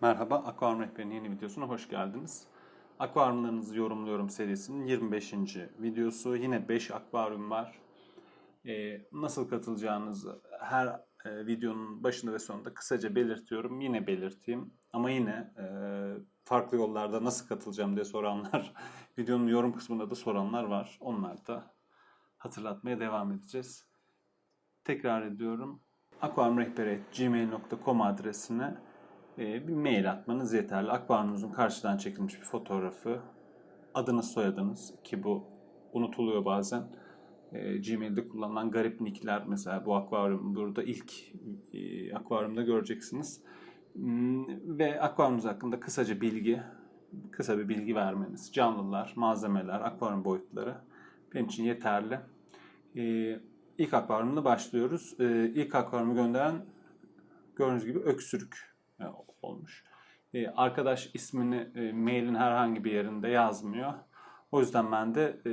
Merhaba, Akvaryum Rehberi'nin yeni videosuna hoş geldiniz. Akvaryumlarınızı yorumluyorum serisinin 25. videosu. Yine 5 akvaryum var. Ee, nasıl katılacağınızı her e, videonun başında ve sonunda kısaca belirtiyorum. Yine belirteyim. Ama yine e, farklı yollarda nasıl katılacağım diye soranlar, videonun yorum kısmında da soranlar var. Onları da hatırlatmaya devam edeceğiz. Tekrar ediyorum. akvaryumrehberi.gmail.com adresine bir mail atmanız yeterli. Akvaryumunuzun karşıdan çekilmiş bir fotoğrafı, adınız soyadınız ki bu unutuluyor bazen. E, Gmail'de kullanılan garip nickler mesela bu akvaryum burada ilk e, akvaryumda göreceksiniz. Hmm, Ve akvaryumunuz hakkında kısaca bilgi, kısa bir bilgi vermeniz. Canlılar, malzemeler, akvaryum boyutları benim için yeterli. E, ilk akvaryumla başlıyoruz. E, ilk akvaryumu gönderen gördüğünüz gibi öksürük olmuş. E, arkadaş ismini e, mailin herhangi bir yerinde yazmıyor. O yüzden ben de e,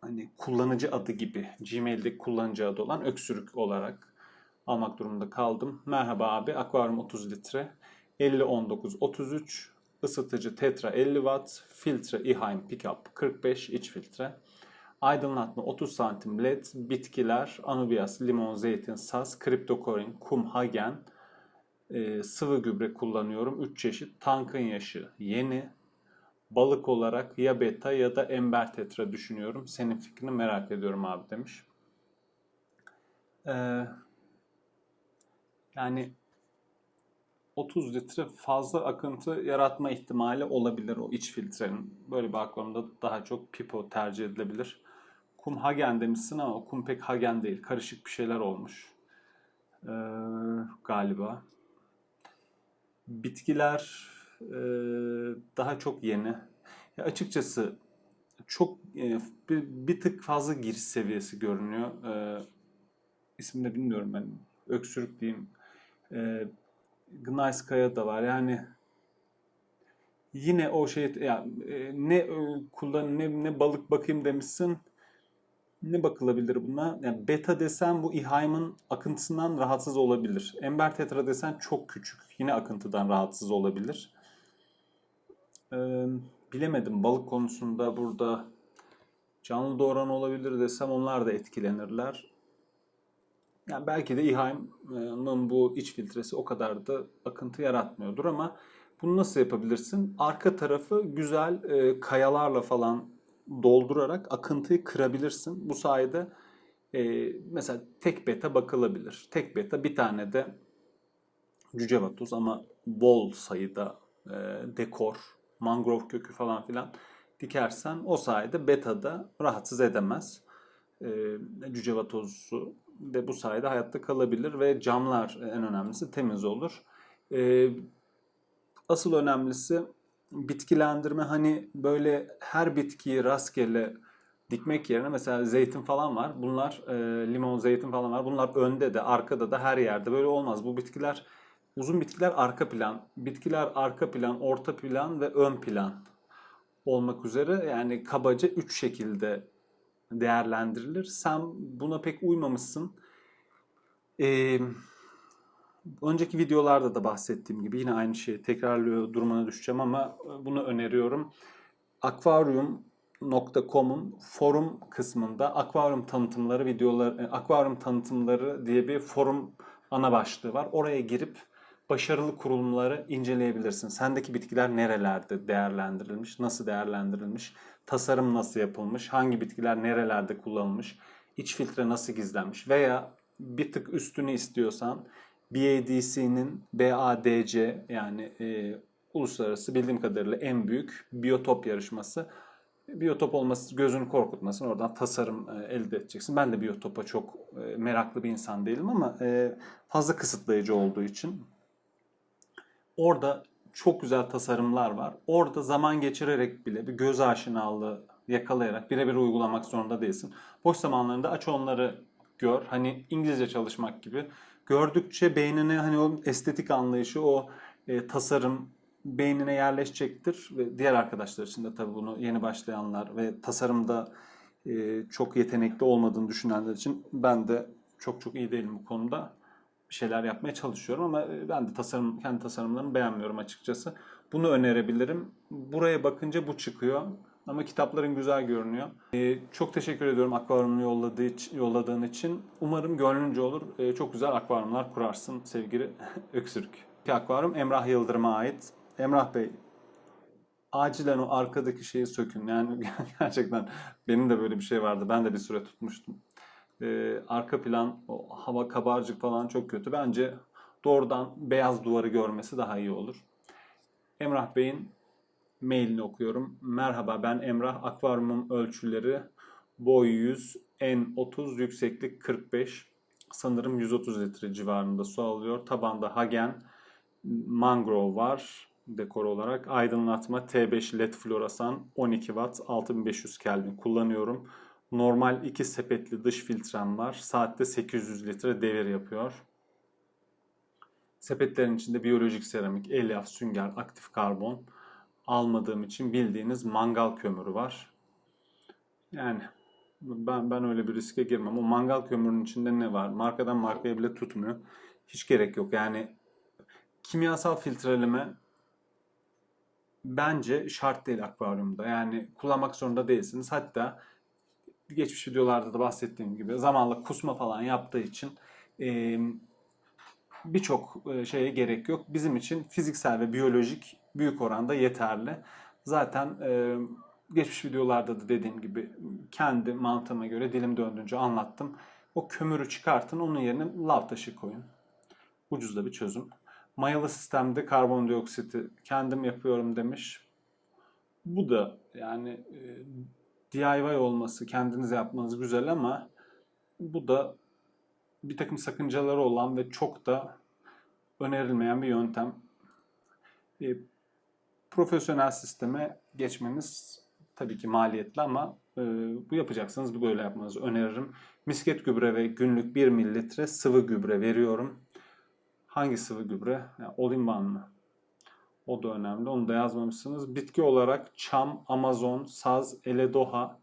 hani kullanıcı adı gibi Gmail'deki kullanıcı adı olan öksürük olarak almak durumunda kaldım. Merhaba abi, akvaryum 30 litre, 50 19 33, ısıtıcı Tetra 50 watt, filtre Eheim Pickup 45 iç filtre. Aydınlatma 30 santim led, bitkiler, anubias, limon, zeytin, saz, kriptokorin, kum, hagen, e, sıvı gübre kullanıyorum. 3 çeşit. Tankın yaşı yeni. Balık olarak ya beta ya da ember tetra düşünüyorum. Senin fikrini merak ediyorum abi demiş. Ee, yani 30 litre fazla akıntı yaratma ihtimali olabilir o iç filtrenin. Böyle bir akvaryumda daha çok pipo tercih edilebilir. Kum hagen demişsin ama kum pek hagen değil. Karışık bir şeyler olmuş. Ee, galiba. Bitkiler e, daha çok yeni. Ya açıkçası çok e, bir, bir tık fazla giriş seviyesi görünüyor. E, ismini bilmiyorum ben. Öksürük diyeyim. E, Gneiskaya da var. Yani yine o şey ya e, ne e, kullan ne, ne balık bakayım demişsin. Ne bakılabilir buna? Yani beta desen bu İHAIM'in akıntısından rahatsız olabilir. Ember tetra desen çok küçük. Yine akıntıdan rahatsız olabilir. Ee, bilemedim balık konusunda burada canlı doğuran olabilir desem onlar da etkilenirler. Yani belki de İHAIM'ın bu iç filtresi o kadar da akıntı yaratmıyordur ama bunu nasıl yapabilirsin? Arka tarafı güzel e, kayalarla falan doldurarak akıntıyı kırabilirsin. Bu sayede e, mesela tek beta bakılabilir. Tek beta bir tane de cücevatuz ama bol sayıda e, dekor, mangrove kökü falan filan dikersen o sayede betada rahatsız edemez. E, cücevatozu de bu sayede hayatta kalabilir ve camlar en önemlisi temiz olur. E, asıl önemlisi bitkilendirme hani böyle her bitkiyi rastgele dikmek yerine mesela zeytin falan var. Bunlar e, limon, zeytin falan var. Bunlar önde de arkada da her yerde böyle olmaz. Bu bitkiler uzun bitkiler arka plan, bitkiler arka plan, orta plan ve ön plan olmak üzere yani kabaca üç şekilde değerlendirilir. Sen buna pek uymamışsın. Eee Önceki videolarda da bahsettiğim gibi yine aynı şeyi tekrarlıyor durumuna düşeceğim ama bunu öneriyorum. Aquarium.com'un forum kısmında akvaryum tanıtımları videolar e, akvaryum tanıtımları diye bir forum ana başlığı var. Oraya girip başarılı kurulumları inceleyebilirsin. Sendeki bitkiler nerelerde değerlendirilmiş, nasıl değerlendirilmiş, tasarım nasıl yapılmış, hangi bitkiler nerelerde kullanılmış, iç filtre nasıl gizlenmiş veya bir tık üstünü istiyorsan BADC'nin BADC yani e, uluslararası bildiğim kadarıyla en büyük biyotop yarışması. Biyotop olması gözünü korkutmasın. Oradan tasarım e, elde edeceksin. Ben de biyotopa çok e, meraklı bir insan değilim ama e, fazla kısıtlayıcı olduğu için orada çok güzel tasarımlar var. Orada zaman geçirerek bile bir göz aşinalığı yakalayarak birebir uygulamak zorunda değilsin. Boş zamanlarında aç onları gör. Hani İngilizce çalışmak gibi gördükçe beynine hani o estetik anlayışı, o e, tasarım beynine yerleşecektir ve diğer arkadaşlar için de tabii bunu yeni başlayanlar ve tasarımda e, çok yetenekli olmadığını düşünenler için ben de çok çok iyi değilim bu konuda. bir şeyler yapmaya çalışıyorum ama e, ben de tasarım kendi tasarımlarımı beğenmiyorum açıkçası. Bunu önerebilirim. Buraya bakınca bu çıkıyor. Ama kitapların güzel görünüyor. Ee, çok teşekkür ediyorum akvaryumu yolladığı için, yolladığın için. Umarım gönlünce olur. Ee, çok güzel akvaryumlar kurarsın sevgili Öksürük. İki akvaryum Emrah Yıldırım'a ait. Emrah Bey acilen o arkadaki şeyi sökün. Yani gerçekten benim de böyle bir şey vardı. Ben de bir süre tutmuştum. Ee, arka plan, o hava kabarcık falan çok kötü. Bence doğrudan beyaz duvarı görmesi daha iyi olur. Emrah Bey'in mailini okuyorum. Merhaba ben Emrah. Akvaryumum ölçüleri boy 100, en 30, yükseklik 45. Sanırım 130 litre civarında su alıyor. Tabanda Hagen, mangrove var dekor olarak. Aydınlatma T5 LED floresan 12 watt 6500 Kelvin kullanıyorum. Normal 2 sepetli dış filtrem var. Saatte 800 litre devir yapıyor. Sepetlerin içinde biyolojik seramik, elyaf, sünger, aktif karbon almadığım için bildiğiniz mangal kömürü var. Yani ben ben öyle bir riske girmem. O mangal kömürünün içinde ne var? Markadan markaya bile tutmuyor. Hiç gerek yok. Yani kimyasal filtreleme bence şart değil akvaryumda. Yani kullanmak zorunda değilsiniz. Hatta geçmiş videolarda da bahsettiğim gibi zamanla kusma falan yaptığı için e, birçok şeye gerek yok. Bizim için fiziksel ve biyolojik büyük oranda yeterli. Zaten e, geçmiş videolarda da dediğim gibi kendi mantığıma göre dilim döndüğünce anlattım. O kömürü çıkartın, onun yerine lav taşı koyun. Ucuz da bir çözüm. Mayalı sistemde karbondioksiti kendim yapıyorum demiş. Bu da yani e, DIY olması, kendiniz yapmanız güzel ama bu da bir takım sakıncaları olan ve çok da önerilmeyen bir yöntem. E, profesyonel sisteme geçmeniz tabii ki maliyetli ama e, bu yapacaksanız bu böyle yapmanızı öneririm. Misket gübre ve günlük 1 mililitre sıvı gübre veriyorum. Hangi sıvı gübre? Yani one mı? O da önemli. Onu da yazmamışsınız. Bitki olarak çam, amazon, saz, eledoha,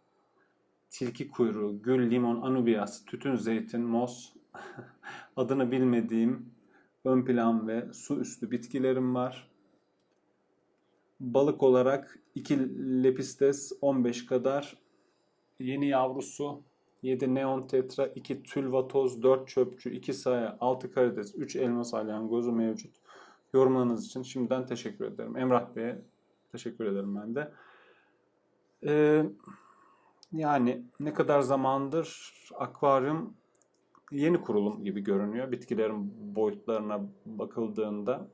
tilki kuyruğu, gül, limon, anubias, tütün, zeytin, mos, adını bilmediğim ön plan ve su üstü bitkilerim var. Balık olarak 2 lepistes 15 kadar yeni yavrusu 7 neon tetra, 2 tülvatoz, 4 çöpçü, 2 saya, 6 karides, 3 elmas alyangozu mevcut. Yorumlarınız için şimdiden teşekkür ederim. Emrah Bey'e teşekkür ederim ben de. Ee, yani ne kadar zamandır akvaryum yeni kurulum gibi görünüyor. Bitkilerin boyutlarına bakıldığında.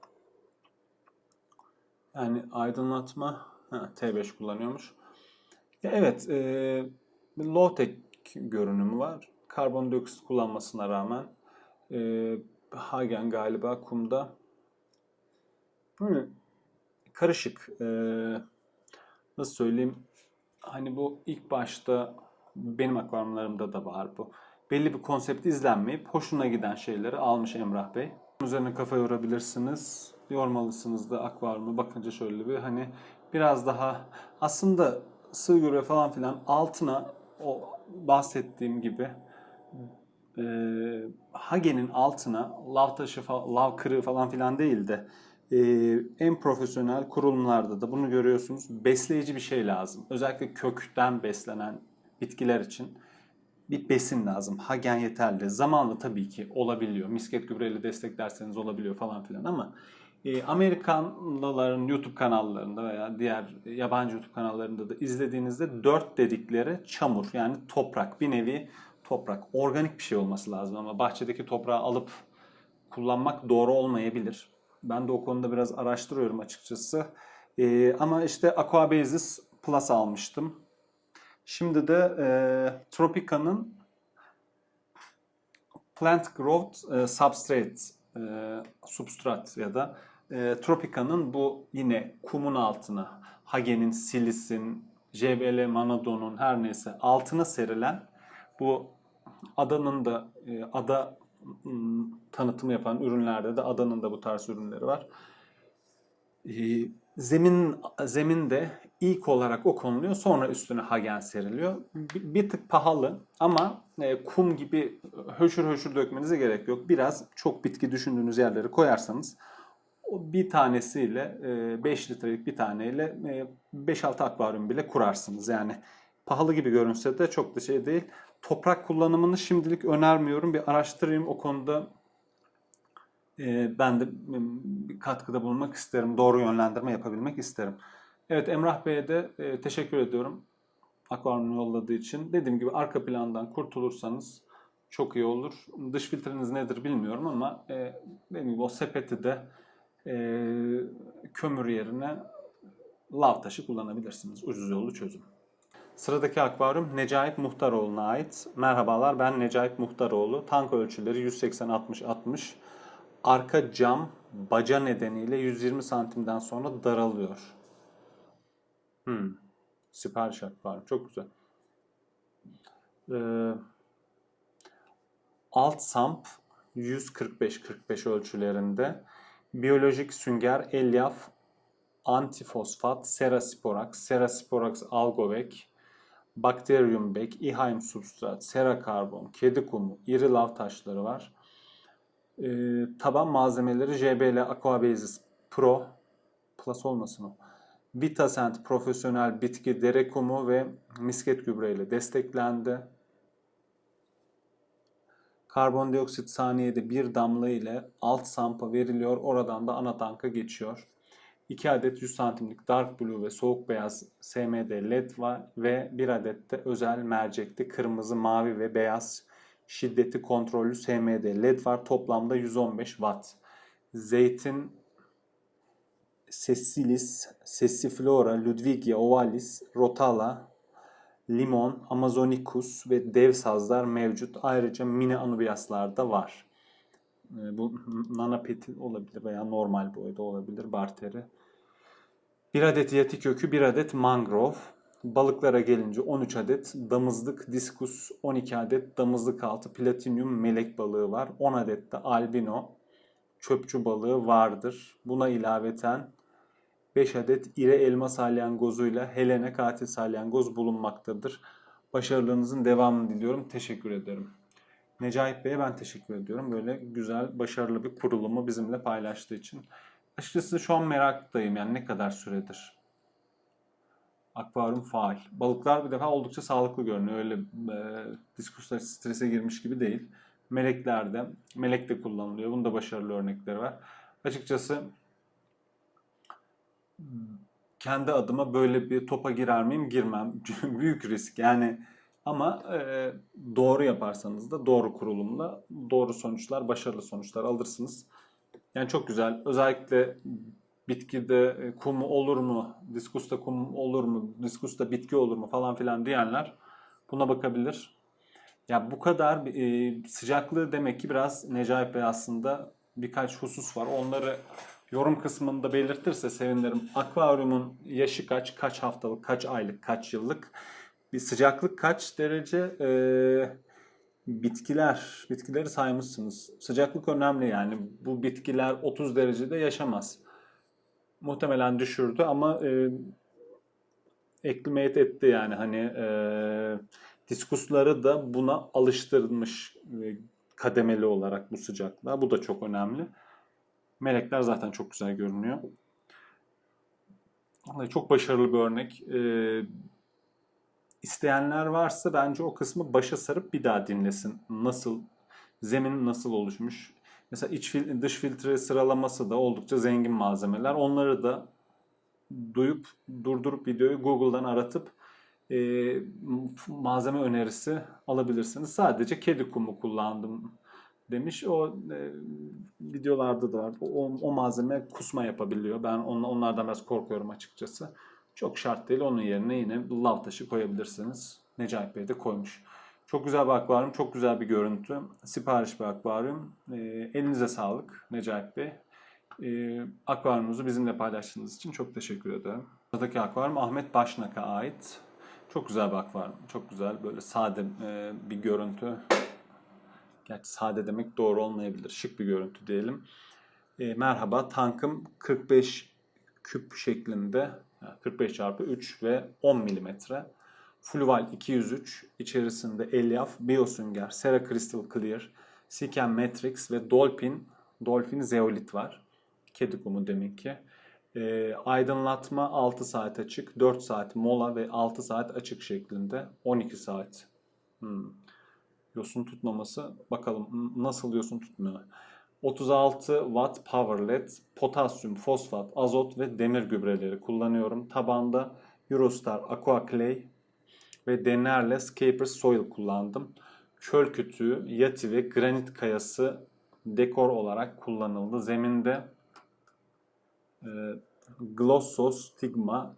Yani aydınlatma ha, T5 kullanıyormuş. Ya evet, e, low tech görünümü var. Karbondioksit kullanmasına rağmen e, Hagen galiba kumda böyle karışık. E, nasıl söyleyeyim? Hani bu ilk başta benim akvaryumlarımda da var bu. Belli bir konsept izlenmeyip hoşuna giden şeyleri almış Emrah Bey. Üzerine kafa yorabilirsiniz. Yormalısınız da akvaryumu bakınca şöyle bir hani biraz daha aslında sığ gübre falan filan altına o bahsettiğim gibi e, Hagen'in altına lav taşı, lav kırığı falan filan değil de e, en profesyonel kurulumlarda da bunu görüyorsunuz. Besleyici bir şey lazım. Özellikle kökten beslenen bitkiler için bir besin lazım. Hagen yeterli. Zamanla tabii ki olabiliyor. Misket gübreyle desteklerseniz olabiliyor falan filan ama e, Amerikanlıların YouTube kanallarında veya diğer yabancı YouTube kanallarında da izlediğinizde dört dedikleri çamur yani toprak bir nevi toprak organik bir şey olması lazım ama bahçedeki toprağı alıp kullanmak doğru olmayabilir. Ben de o konuda biraz araştırıyorum açıkçası. E, ama işte Aquabasis Plus almıştım. Şimdi de e, Tropica'nın Plant Growth e, Substrate e, substrat ya da e, Tropica'nın bu yine kumun altına Hagen'in, Silis'in, JBL Manadon'un her neyse altına serilen bu adanın da e, ada tanıtımı yapan ürünlerde de adanın da bu tarz ürünleri var. E, zemin zeminde ilk olarak o konuluyor. Sonra üstüne hagen seriliyor. Bir, bir tık pahalı ama e, kum gibi höşür höşür dökmenize gerek yok. Biraz çok bitki düşündüğünüz yerlere koyarsanız bir tanesiyle 5 litrelik bir taneyle 5-6 akvaryum bile kurarsınız. Yani pahalı gibi görünse de çok da şey değil. Toprak kullanımını şimdilik önermiyorum. Bir araştırayım o konuda e, ben de bir katkıda bulunmak isterim. Doğru yönlendirme yapabilmek isterim. Evet Emrah Bey'e de e, teşekkür ediyorum. Akvaryumu yolladığı için. Dediğim gibi arka plandan kurtulursanız çok iyi olur. Dış filtreniz nedir bilmiyorum ama e, dediğim gibi o sepeti de e, kömür yerine lav taşı kullanabilirsiniz. Ucuz yolu çözüm. Sıradaki akvaryum Necahit Muhtaroğlu'na ait. Merhabalar ben Necahit Muhtaroğlu. Tank ölçüleri 180-60-60. Arka cam baca nedeniyle 120 santimden sonra daralıyor. Hmm. Sipariş akvaryum. Çok güzel. Ee, alt samp 145-45 ölçülerinde. Biyolojik sünger elyaf antifosfat, Serasporax, Serasporax algovec, Bacterium bek, İHAIM substrat, serakarbon, kedi kumu, iri lav taşları var. Ee, taban malzemeleri JBL Aquabasis Pro, Plus olmasın o. Vitasent profesyonel bitki dere kumu ve misket gübre ile desteklendi. Karbondioksit saniyede bir damla ile alt sampa veriliyor. Oradan da ana tanka geçiyor. 2 adet 100 santimlik dark blue ve soğuk beyaz SMD led var ve 1 adet de özel mercekli kırmızı, mavi ve beyaz şiddeti kontrollü SMD led var. Toplamda 115 watt. Zeytin Sessilis, Sessiflora, Ludwigia ovalis, Rotala, limon, Amazonicus ve dev sazlar mevcut. Ayrıca mini anubiaslar da var. E, Bu nanapeti olabilir veya normal boyda olabilir barteri. Bir adet yeti kökü, bir adet mangrove. Balıklara gelince 13 adet damızlık diskus, 12 adet damızlık altı platinyum melek balığı var. 10 adet de albino çöpçü balığı vardır. Buna ilaveten 5 adet ire elma salyangozuyla Helene katil salyangoz bulunmaktadır. Başarılarınızın devamını diliyorum. Teşekkür ederim. Necahit Bey'e ben teşekkür ediyorum. Böyle güzel, başarılı bir kurulumu bizimle paylaştığı için. Açıkçası şu an meraktayım yani ne kadar süredir. Akvaryum faal. Balıklar bir defa oldukça sağlıklı görünüyor. Öyle e, diskuslar strese girmiş gibi değil. Melekler de, melek de kullanılıyor. Bunda başarılı örnekleri var. Açıkçası kendi adıma böyle bir topa girer miyim? Girmem. Büyük risk. Yani ama e, doğru yaparsanız da doğru kurulumla doğru sonuçlar, başarılı sonuçlar alırsınız. Yani çok güzel. Özellikle bitkide e, kum olur mu, diskusta kum olur mu, diskusta bitki olur mu falan filan diyenler buna bakabilir. Ya bu kadar e, sıcaklığı demek ki biraz Necai Bey aslında birkaç husus var. Onları yorum kısmında belirtirse sevinirim. Akvaryumun yaşı kaç, kaç haftalık, kaç aylık, kaç yıllık, bir sıcaklık kaç derece, e, bitkiler, bitkileri saymışsınız. Sıcaklık önemli yani. Bu bitkiler 30 derecede yaşamaz. Muhtemelen düşürdü ama e, eklimate etti yani hani e, diskusları da buna alıştırılmış e, kademeli olarak bu sıcaklığa. Bu da çok önemli. Melekler zaten çok güzel görünüyor. Vallahi çok başarılı bir örnek. Ee, isteyenler varsa bence o kısmı başa sarıp bir daha dinlesin. Nasıl, zemin nasıl oluşmuş. Mesela iç fil, dış filtre sıralaması da oldukça zengin malzemeler. Onları da duyup durdurup videoyu Google'dan aratıp e, malzeme önerisi alabilirsiniz. Sadece kedi kumu kullandım demiş. O e, videolarda da var. O, o malzeme kusma yapabiliyor. Ben on, onlardan biraz korkuyorum açıkçası. Çok şart değil. Onun yerine yine lav taşı koyabilirsiniz. Necahit Bey de koymuş. Çok güzel bir akvaryum, çok güzel bir görüntü. Sipariş bir akvaryum. E, elinize sağlık Necahit Bey. E, akvaryumunuzu bizimle paylaştığınız için çok teşekkür ederim. Buradaki akvaryum Ahmet Başnak'a ait. Çok güzel bir akvaryum. Çok güzel böyle sade e, bir görüntü. Gerçi sade demek doğru olmayabilir. Şık bir görüntü diyelim. E, merhaba tankım 45 küp şeklinde 45 çarpı 3 ve 10 milimetre. Fluval 203 içerisinde elyaf, biosünger, Cera Crystal Clear, Siken Matrix ve Dolphin, Dolphin Zeolit var. Kedi kumu demek ki. Ee, aydınlatma 6 saat açık, 4 saat mola ve 6 saat açık şeklinde 12 saat. Hmm. Yosun tutmaması bakalım nasıl yosun tutmuyor. 36 watt power led, potasyum, fosfat, azot ve demir gübreleri kullanıyorum. Tabanda Eurostar Aqua Clay ve Denerle Scapers Soil kullandım. Çöl kütüğü, yati ve granit kayası dekor olarak kullanıldı. Zeminde e, Glossostigma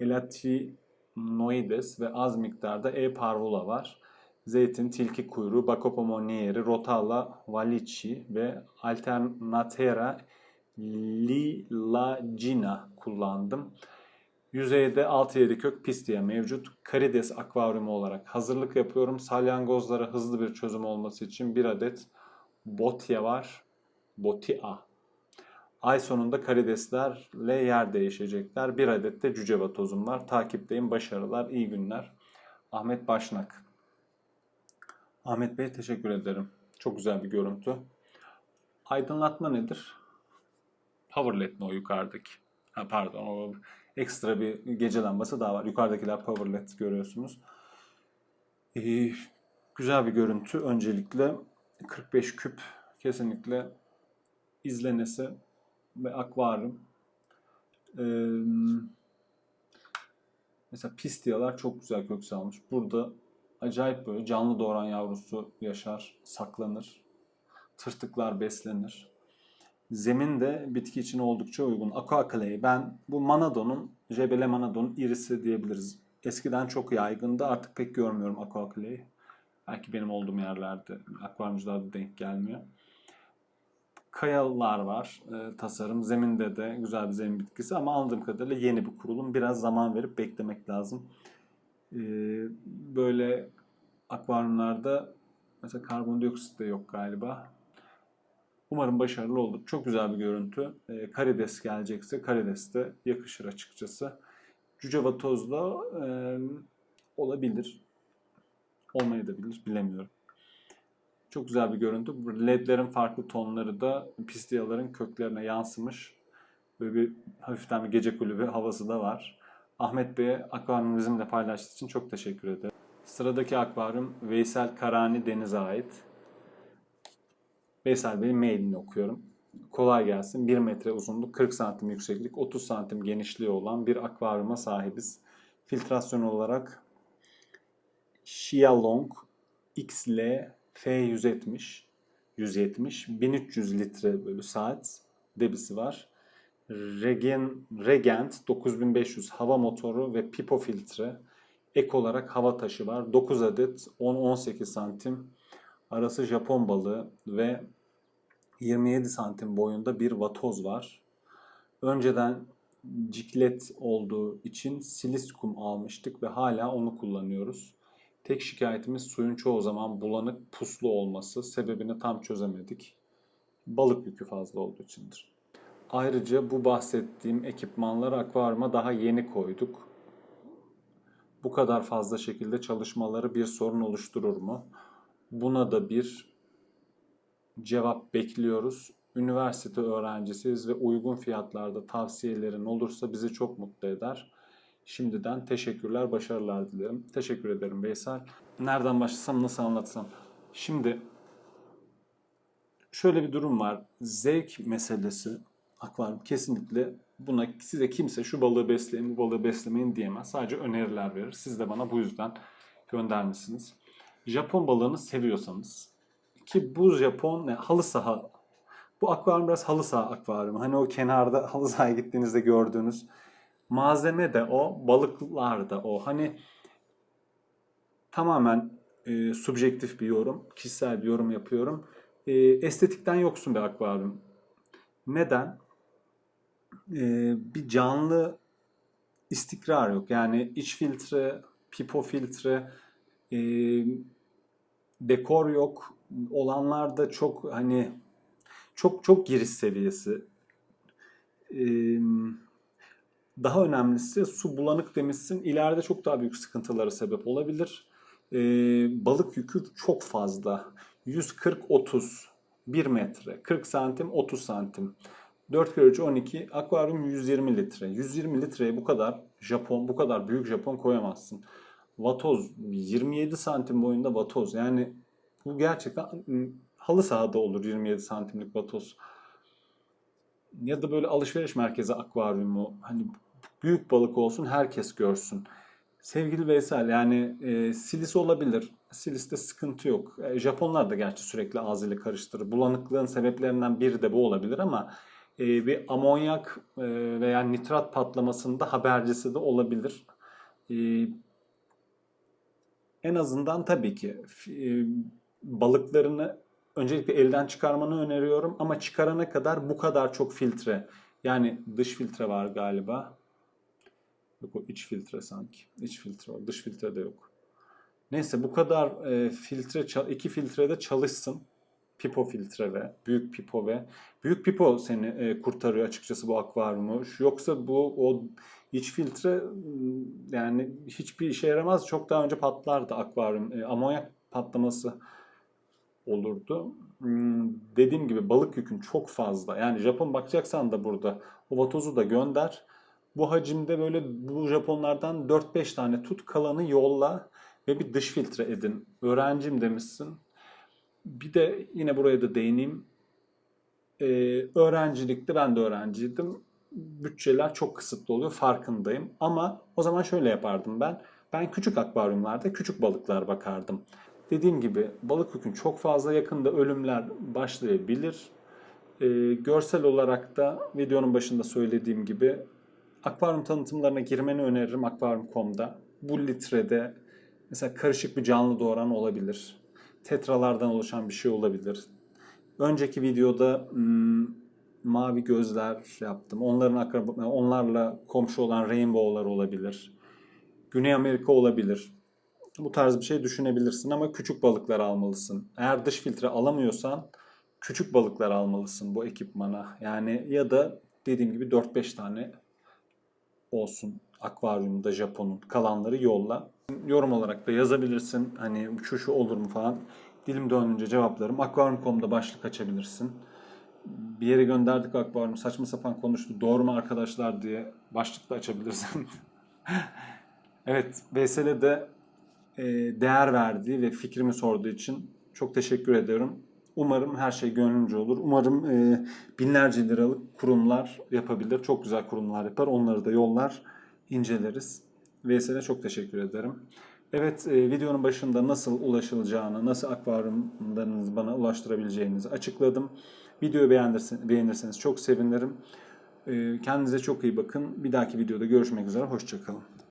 elatinoides ve az miktarda E. parvula var. Zeytin, tilki kuyruğu, Bacopa monieri, Rotala valici ve Alternatera lilagina kullandım. Yüzeyde 6-7 kök pistia mevcut. Karides akvaryumu olarak hazırlık yapıyorum. Salyangozlara hızlı bir çözüm olması için bir adet botia var. Botia. Ay sonunda karideslerle yer değişecekler. Bir adet de cüceva tozum var. Takipteyim. Başarılar, iyi günler. Ahmet Başnak. Ahmet Bey teşekkür ederim. Çok güzel bir görüntü. Aydınlatma nedir? Power LED mi o yukarıdaki? Ha, pardon o ekstra bir gece lambası daha var. Yukarıdakiler power led görüyorsunuz. Ee, güzel bir görüntü. Öncelikle 45 küp kesinlikle izlenesi ve akvaryum. Ee, mesela pistiyalar çok güzel kök salmış. Burada acayip böyle canlı doğuran yavrusu yaşar, saklanır. Tırtıklar beslenir. Zemin de bitki için oldukça uygun. Aqua Clay. Ben bu Manadon'un, Jebele Manadon'un irisi diyebiliriz. Eskiden çok yaygındı. Artık pek görmüyorum Aqua Clay. Belki benim olduğum yerlerde, akvaryumcularda denk gelmiyor. Kayalar var. E, tasarım. Zeminde de güzel bir zemin bitkisi ama anladığım kadarıyla yeni bir kurulum. Biraz zaman verip beklemek lazım. E, böyle akvaryumlarda mesela karbondioksit de yok galiba. Umarım başarılı olur. Çok güzel bir görüntü. E, karides gelecekse karides de yakışır açıkçası. Cüceva tozla e, olabilir. Olmayabilir. Bilemiyorum. Çok güzel bir görüntü. Ledlerin farklı tonları da pistiyaların köklerine yansımış. Böyle bir hafiften bir gece kulübü havası da var. Ahmet Bey'e akvaryumu bizimle paylaştığı için çok teşekkür ederim. Sıradaki akvaryum Veysel Karani Deniz'e ait. Veysel Bey'in mailini okuyorum. Kolay gelsin. 1 metre uzunluk, 40 santim yükseklik, 30 santim genişliği olan bir akvaryuma sahibiz. Filtrasyon olarak Xiaolong XL F170 170 1300 litre bölü saat debisi var. Regen, Regent 9500 hava motoru ve pipo filtre. Ek olarak hava taşı var. 9 adet 10-18 santim arası Japon balığı ve 27 santim boyunda bir vatoz var. Önceden ciklet olduğu için siliskum almıştık ve hala onu kullanıyoruz. Tek şikayetimiz suyun çoğu zaman bulanık, puslu olması. Sebebini tam çözemedik. Balık yükü fazla olduğu içindir. Ayrıca bu bahsettiğim ekipmanları akvaryuma daha yeni koyduk. Bu kadar fazla şekilde çalışmaları bir sorun oluşturur mu? Buna da bir cevap bekliyoruz. Üniversite öğrencisiyiz ve uygun fiyatlarda tavsiyelerin olursa bizi çok mutlu eder. Şimdiden teşekkürler, başarılar dilerim. Teşekkür ederim Veysel. Nereden başlasam, nasıl anlatsam? Şimdi şöyle bir durum var. Zevk meselesi akvaryum kesinlikle buna size kimse şu balığı besleyin, bu balığı beslemeyin diyemez. Sadece öneriler verir. Siz de bana bu yüzden göndermişsiniz. Japon balığını seviyorsanız ki bu Japon ne, halı saha bu akvaryum biraz halı saha akvaryumu. Hani o kenarda halı sahaya gittiğinizde gördüğünüz malzeme de o, balıklar da o. Hani tamamen e, subjektif bir yorum, kişisel bir yorum yapıyorum. E, estetikten yoksun bir akvaryum. Neden? E, bir canlı istikrar yok. Yani iç filtre, pipo filtre, e, dekor yok. Olanlar da çok hani çok çok giriş seviyesi. E, Daha önemlisi su bulanık demişsin. İleride çok daha büyük sıkıntılara sebep olabilir. Ee, balık yükü çok fazla. 140-30 1 metre. 40 santim 30 santim. 4 kere 3 12 akvaryum 120 litre. 120 litreye bu kadar Japon bu kadar büyük Japon koyamazsın. Vatoz 27 santim boyunda vatoz. Yani bu gerçekten ım, halı sahada olur 27 santimlik vatoz. Ya da böyle alışveriş merkezi akvaryumu hani büyük balık olsun herkes görsün. Sevgili Veysel yani e, silis olabilir. Siliste sıkıntı yok. E, Japonlar da gerçi sürekli ağzıyla karıştırır. Bulanıklığın sebeplerinden biri de bu olabilir ama e, bir amonyak e, veya nitrat patlamasında habercisi de olabilir. E, en azından tabii ki e, balıklarını öncelikle elden çıkarmanı öneriyorum ama çıkarana kadar bu kadar çok filtre yani dış filtre var galiba. Yok o iç filtre sanki. İç filtre var. Dış filtre de yok. Neyse bu kadar e, filtre iki filtrede çalışsın. Pipo filtre ve büyük pipo ve büyük pipo seni e, kurtarıyor açıkçası bu akvaryumu. Yoksa bu o iç filtre yani hiçbir işe yaramaz. Çok daha önce patlardı akvaryum. E, amonyak patlaması olurdu. Dediğim gibi balık yükün çok fazla. Yani Japon bakacaksan da burada o vatozu da gönder. Bu hacimde böyle bu Japonlardan 4-5 tane tut kalanı yolla ve bir dış filtre edin. Öğrencim demişsin. Bir de yine buraya da değineyim. Ee, öğrencilikte ben de öğrenciydim. Bütçeler çok kısıtlı oluyor farkındayım. Ama o zaman şöyle yapardım ben. Ben küçük akvaryumlarda küçük balıklar bakardım. Dediğim gibi balık yükün çok fazla yakında ölümler başlayabilir. Ee, görsel olarak da videonun başında söylediğim gibi akvaryum tanıtımlarına girmeni öneririm akvaryum.com'da. Bu litrede mesela karışık bir canlı doğuran olabilir. Tetralardan oluşan bir şey olabilir. Önceki videoda hmm, mavi gözler yaptım. Onların akraba, onlarla komşu olan rainbow'lar olabilir. Güney Amerika olabilir. Bu tarz bir şey düşünebilirsin ama küçük balıklar almalısın. Eğer dış filtre alamıyorsan küçük balıklar almalısın bu ekipmana. Yani ya da dediğim gibi 4-5 tane olsun akvaryumda Japon'un kalanları yolla. Yorum olarak da yazabilirsin. Hani şu şu olur mu falan. Dilim dönünce cevaplarım. Akvaryum.com'da başlık açabilirsin. Bir yere gönderdik akvaryum saçma sapan konuştu. Doğru mu arkadaşlar diye başlık da açabilirsin. evet, Veysel'e de e, değer verdiği ve fikrimi sorduğu için çok teşekkür ediyorum. Umarım her şey gönlünce olur. Umarım e, binlerce liralık kurumlar yapabilir. Çok güzel kurumlar yapar. Onları da yollar, inceleriz. Veysel'e çok teşekkür ederim. Evet, e, videonun başında nasıl ulaşılacağını, nasıl akvaryumlarınızı bana ulaştırabileceğinizi açıkladım. Videoyu beğenirsen- beğenirseniz çok sevinirim. E, kendinize çok iyi bakın. Bir dahaki videoda görüşmek üzere. Hoşçakalın.